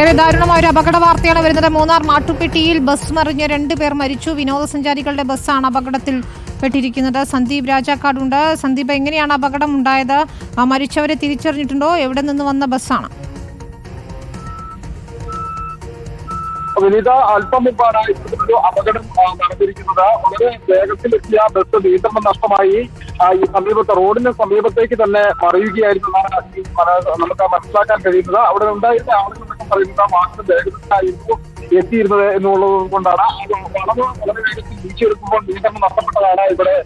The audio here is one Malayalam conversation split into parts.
ഏറെ ദാരുണമായ ഒരു അപകട വാർത്തയാണ് വരുന്നത്. മൂന്നാർ മാട്ടുപ്പെട്ടിയിൽ ബസ് മറിഞ്ഞ് രണ്ട് പേർ മരിച്ചു. വിനോദസഞ്ചാരികളുടെ ബസ്സാണ് അപകടത്തിൽ പെട്ടിരിക്കുന്നത്. സന്ദീപ് രാജാക്കാടുണ്ട്. സന്ദീപ് എങ്ങനെയാണ് അപകടം ഉണ്ടായത്? മരിച്ചവരെ തിരിച്ചറിഞ്ഞിട്ടുണ്ടോ? എവിടെ നിന്ന് വന്ന ബസ്സാണ്? വിനീത അല്പം മുമ്പാണ് ഇത്തരത്തിലൊരു അപകടം നടന്നിരിക്കുന്നത്. വളരെ വേഗത്തിലെത്തിയ ബസ് നിയന്ത്രണം നഷ്ടമായി. ഈ സമീപത്തെ റോഡിന് സമീപത്തേക്ക് തന്നെ മറിയുകയായിരുന്നു നമുക്ക് മനസ്സിലാക്കാൻ കഴിയുന്നത്. അവിടെ ഉണ്ടായിരുന്ന ആളുകളൊക്കെ പറയുന്നത് വാഹനം വേഗത്തിലായിരുന്നു എത്തിയിരുന്നത് എന്നുള്ളത് കൊണ്ടാണ്. വളവ് വളരെ വേഗത്തിൽ വീഴ്ചയെടുക്കുമ്പോൾ നിയന്ത്രണം നഷ്ടപ്പെട്ടതാണ് ഇവിടെ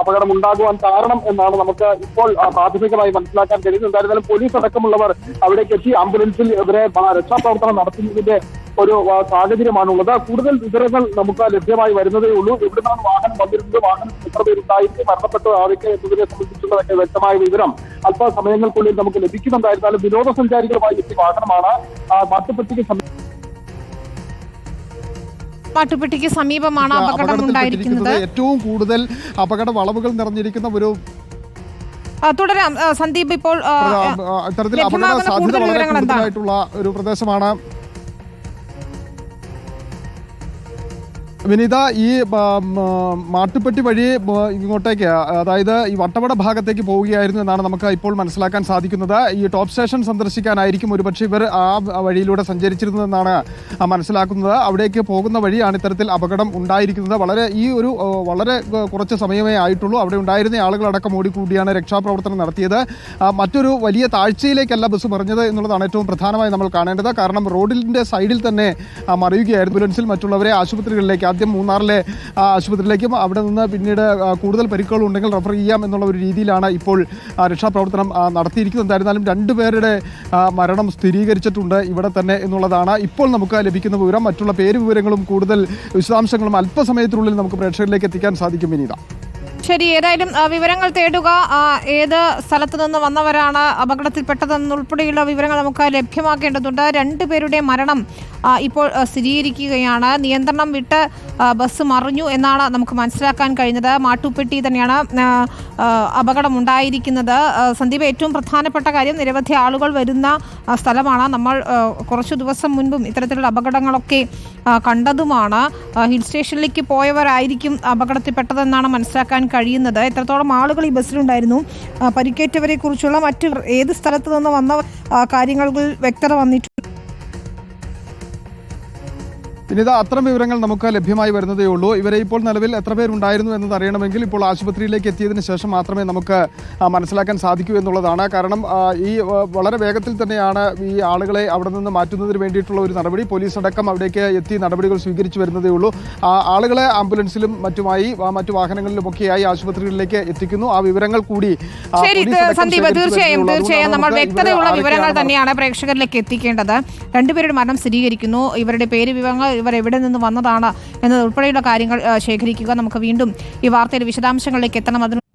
അപകടം ഉണ്ടാകുവാൻ കാരണം എന്നാണ് നമുക്ക് ഇപ്പോൾ ആ, പ്രാഥമികമായി മനസ്സിലാക്കാൻ കഴിയുന്നത്. എന്തായിരുന്നാലും പോലീസ് അടക്കമുള്ളവർ അവിടേക്ക് എത്തി. ആംബുലൻസിൽ ഇവരെ രക്ഷാപ്രവർത്തനം നടത്തുന്നതിന്റെ ഒരു ആ, സാഹചര്യമാണുള്ളത്. കൂടുതൽ വിവരങ്ങൾ നമുക്ക് ലഭ്യമായി വരുന്നതേ ഉള്ളൂ. എവിടുന്നാണ് വാഹനം വന്നിരുന്നത്? വാഹനം എത്ര പേരുണ്ടായിട്ട് മരണപ്പെട്ടു ആരൊക്കെ എന്നതിനെ സംബന്ധിച്ചുള്ളതൊക്കെ വ്യക്തമായ വിവരം അല്പസമയങ്ങൾക്കുള്ളിൽ നമുക്ക് ലഭിക്കുന്നുണ്ടായിരുന്നാലും വിനോദസഞ്ചാരികളുമായി എത്തിയ വാഹനമാണ് ആ, മാട്ടുപ്പെട്ടിക്ക് സമീപം മാട്ടുപ്പെട്ടിക്ക് സമീപമാണ് അപകടം ഉണ്ടായിരിക്കുന്നത്. ഏറ്റവും കൂടുതൽ അപകട വളവുകൾ നിറഞ്ഞിരിക്കുന്ന ഒരു തുടരാം. സന്ദീപ് ഇപ്പോൾ ഇത്തരത്തിൽ അപകട ലഭ്യമാകുന്ന സാധ്യത കൂടുതൽ വളരെ വിവരങ്ങൾ എന്താണ്? കൂടുതലായിട്ടുള്ള ഒരു പ്രദേശമാണ് വിനീത ഈ മാട്ടുപ്പെട്ടി വഴി ഇങ്ങോട്ടേക്ക് അതായത് ഈ വട്ടവട ഭാഗത്തേക്ക് പോവുകയായിരുന്നു എന്നാണ് നമുക്ക് ഇപ്പോൾ മനസ്സിലാക്കാൻ സാധിക്കുന്നത്. ഈ ടോപ്പ് സ്റ്റേഷൻ സന്ദർശിക്കാനായിരിക്കും ഒരുപക്ഷെ ഇവർ ആ വഴിയിലൂടെ സഞ്ചരിച്ചിരുന്നതെന്നാണ് മനസ്സിലാക്കുന്നത്. അവിടേക്ക് പോകുന്ന വഴിയാണ് ഇത്തരത്തിൽ അപകടം ഉണ്ടായിരിക്കുന്നത്. വളരെ ഈ ഒരു വളരെ കുറച്ച് സമയമേ ആയിട്ടുള്ളൂ. അവിടെ ഉണ്ടായിരുന്ന ആളുകളടക്കം ഓടിക്കൂടിയാണ് രക്ഷാപ്രവർത്തനം നടത്തിയത്. മറ്റൊരു വലിയ താഴ്ചയിലേക്കല്ല ബസ് മറിഞ്ഞത് എന്നുള്ളതാണ് ഏറ്റവും പ്രധാനമായി നമ്മൾ കാണേണ്ടത്. കാരണം റോഡിന്റെ സൈഡിൽ തന്നെ മറിയുകയായിരുന്നു. ആംബുലൻസിൽ മറ്റുള്ളവരെ ആശുപത്രികളിലേക്ക് ആദ്യം മൂന്നാറിലെ ആശുപത്രിയിലേക്കും അവിടെ നിന്ന് പിന്നീട് കൂടുതൽ പരിക്കുകൾ ഉണ്ടെങ്കിൽ റെഫർ ചെയ്യാം എന്നുള്ള ഒരു രീതിയിലാണ് ഇപ്പോൾ രക്ഷാപ്രവർത്തനം നടത്തിയിരിക്കുന്നത്. എന്തായിരുന്നാലും രണ്ടുപേരുടെ പേരുടെ മരണം സ്ഥിരീകരിച്ചിട്ടുണ്ട് ഇവിടെ തന്നെ എന്നുള്ളതാണ്. ഇപ്പോൾ നമുക്ക് ലഭിക്കുന്ന വിവരം. മറ്റുള്ള പേര് വിവരങ്ങളും കൂടുതൽ വിശദാംശങ്ങളും അല്പസമയത്തിനുള്ളിൽ നമുക്ക് പ്രേക്ഷകരിലേക്ക് എത്തിക്കാൻ സാധിക്കും. വിനീത ശരി ഏതായാലും വിവരങ്ങൾ തേടുക. ഏത് സ്ഥലത്ത് നിന്ന് വന്നവരാണ് അപകടത്തിൽപ്പെട്ടതെന്നുൾപ്പെടെയുള്ള വിവരങ്ങൾ നമുക്ക് ലഭ്യമാക്കേണ്ടതുണ്ട് രണ്ടുപേരുടെ മരണം ഇപ്പോൾ സ്ഥിരീകരിക്കുകയാണ്. നിയന്ത്രണം വിട്ട് ബസ് മറിഞ്ഞു എന്നാണ് നമുക്ക് മനസ്സിലാക്കാൻ കഴിഞ്ഞത്. മാട്ടുപ്പെട്ടി തന്നെയാണ് അപകടം ഉണ്ടായിരിക്കുന്നത് സന്ദീപ് ഏറ്റവും പ്രധാനപ്പെട്ട കാര്യം നിരവധി ആളുകൾ വരുന്ന സ്ഥലമാണ്. നമ്മൾ കുറച്ച് ദിവസം മുൻപും ഇത്തരത്തിലുള്ള അപകടങ്ങളൊക്കെ കണ്ടതുമാണ്. ഹിൽ സ്റ്റേഷനിലേക്ക് പോയവരായിരിക്കും അപകടത്തിൽപ്പെട്ടതെന്നാണ് മനസ്സിലാക്കാൻ കഴിയുന്നത്. എത്രത്തോളം ആളുകൾ ഈ ബസ്സിലുണ്ടായിരുന്നു? പരിക്കേറ്റവരെക്കുറിച്ചുള്ള പരിക്കേറ്റവരെ കുറിച്ചുള്ള മറ്റ് ഏത് സ്ഥലത്തു നിന്ന് വന്ന കാര്യങ്ങൾ വ്യക്തത വന്നിട്ടുണ്ട്. വിനീത അത്തരം വിവരങ്ങൾ നമുക്ക് ലഭ്യമായി വരുന്നതേ ഉള്ളൂ. ഇവരെ ഇപ്പോൾ നിലവിൽ എത്ര പേരുണ്ടായിരുന്നു എന്നത് അറിയണമെങ്കിൽ ഇപ്പോൾ ആശുപത്രിയിലേക്ക് എത്തിയതിന് ശേഷം മാത്രമേ നമുക്ക് മനസ്സിലാക്കാൻ സാധിക്കൂ എന്നുള്ളതാണ്. കാരണം ഈ വളരെ വേഗത്തിൽ തന്നെയാണ് ഈ ആളുകളെ അവിടെ നിന്ന് മാറ്റുന്നതിന് വേണ്ടിയിട്ടുള്ള ഒരു നടപടി. പോലീസ് അടക്കം അവിടേക്ക് എത്തി നടപടികൾ സ്വീകരിച്ചു വരുന്നതേ ഉള്ളൂ. ആ, ആളുകളെ ആംബുലൻസിലും മറ്റുമായി മറ്റു വാഹനങ്ങളിലുമൊക്കെയായി ആശുപത്രികളിലേക്ക് എത്തിക്കുന്നു. ആ വിവരങ്ങൾ കൂടി ശരി സന്ദീപ് തീർച്ചയായും നമ്മൾ വ്യക്തതയുള്ള വിവരങ്ങൾ തന്നെയാണ് പ്രേക്ഷകരിലേക്ക് എത്തിക്കേണ്ടത്. രണ്ടുപേരുടെ മരണം സ്ഥിരീകരിക്കുന്നു. ഇവരുടെ പേര് വിവരങ്ങൾ ഇവർ എവിടെ നിന്ന് വന്നതാണ് എന്നത് ഉൾപ്പെടെയുള്ള കാര്യങ്ങൾ ശേഖരിക്കുക. നമുക്ക് വീണ്ടും ഈ വാർത്തയുടെ വിശദാംശങ്ങളിലേക്ക് എത്തണം. അതിന്